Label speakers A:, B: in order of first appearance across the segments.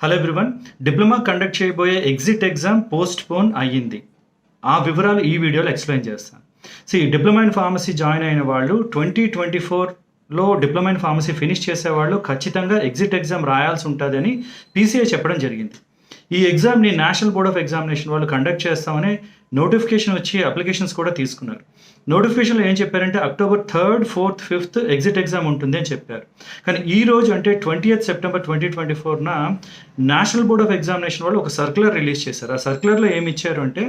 A: Hello everyone diploma conduct చేయబోయే exit exam postpone అయ్యింది. ఆ వివరాలు ఈ వీడియోలో ఎక్స్ప్లెయిన్ చేస్తాను. సి డిప్లొమా ఇన్ ఫార్మసీ జాయిన్ అయిన వాళ్ళు ట్వంటీ ట్వంటీ ఫోర్లో డిప్లొమా ఇన్ ఫార్మసీ ఫినిష్ చేసేవాళ్ళు ఖచ్చితంగా ఎగ్జిట్ ఎగ్జామ్ రాయాల్సి ఉంటుందని పీసీఐ చెప్పడం జరిగింది. ఈ ఎగ్జామ్ని నేషనల్ బోర్డ్ ఆఫ్ ఎగ్జామినేషన్ వాళ్ళు కండక్ట్ చేస్తామని నోటిఫికేషన్ వచ్చి అప్లికేషన్స్ కూడా తీసుకున్నారు. నోటిఫికేషన్లో ఏం చెప్పారంటే October third fourth fifth exit exam ఉంటుంది అని చెప్పారు. కానీ ఈ రోజు అంటే twenty eighth September twenty twenty ఫోర్న national board of examination వాళ్ళు ఒక సర్క్యులర్ రిలీజ్ చేశారు. ఆ సర్క్యులర్లో ఏమి ఇచ్చారు అంటే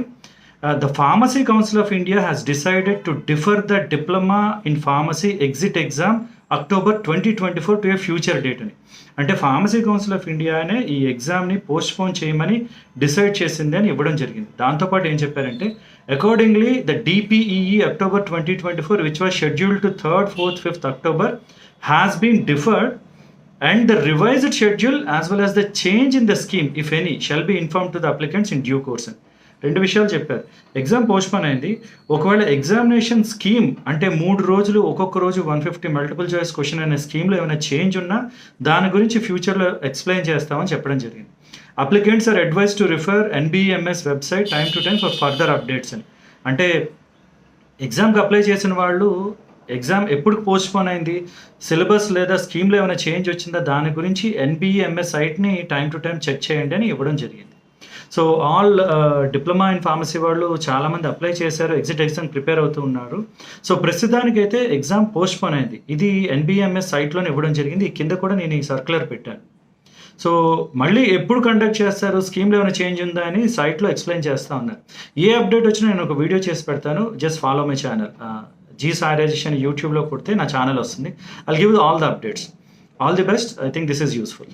A: the pharmacy council of India has decided to defer the diploma in pharmacy exit exam October twenty twenty four to a future date అని. అంటే pharmacy council of ఇండియానే ఈ ఎగ్జామ్ని పోస్ట్ పోన్ చేయమని డిసైడ్ చేసింది అని ఇవ్వడం జరిగింది. దాంతోపాటు ఏం చెప్పారంటే accordingly the DPEE October twenty twenty four which was scheduled to third fourth fifth October has been deferred and the revised schedule as well as the change in the scheme if any shall be inform to the applicants in due course అని. రెండు విషయాలు చెప్పారు. Exam postpone అయింది. ఒకవేళ examination scheme అంటే మూడు రోజులు ఒక్కొక్క రోజు one fifty multiple choice question అనే స్కీమ్లో ఏమైనా చేంజ్ ఉన్నా దాని గురించి ఫ్యూచర్లో ఎక్స్ప్లెయిన్ చేస్తామని చెప్పడం జరిగింది. Applicants are advise to refer NBEMS website time to time for further updates అని. అంటే ఎగ్జామ్కి అప్లై చేసిన వాళ్ళు ఎగ్జామ్ ఎప్పుడు పోస్ట్పోన్ అయింది సిలబస్ లేదా స్కీమ్లో ఏమైనా చేంజ్ వచ్చిందా దాని గురించి ఎన్బిఎంఎస్ సైట్ని టైం టు టైం చెక్ చేయండి అని ఇవ్వడం జరిగింది. So all diploma in pharmacy వాళ్ళు చాలామంది అప్లై చేశారు ఎగ్జిట్ ఎగ్జామ్ ప్రిపేర్ అవుతూ ఉన్నారు. సో ప్రస్తుతానికి అయితే ఎగ్జామ్ పోస్ట్ పోన్ అయింది. ఇది ఎన్బిఎంఎస్ సైట్లోనే ఇవ్వడం జరిగింది. కింద కూడా నేను ఈ సర్క్యులర్ పెట్టాను. సో మళ్ళీ ఎప్పుడు కండక్ట్ చేస్తారు? స్కీమ్లో ఏమైనా చేంజ్ ఉందా అని సైట్లో ఎక్స్ప్లెయిన్ చేస్తూ ఉన్నారు. ఏ అప్డేట్ వచ్చినా నేను ఒక వీడియో చేసి పెడతాను. Just follow my channel. G సారైజేషన్ యూట్యూబ్లో కొడితే నా ఛానల్ వస్తుంది. I'll give all the updates all the best I think this is useful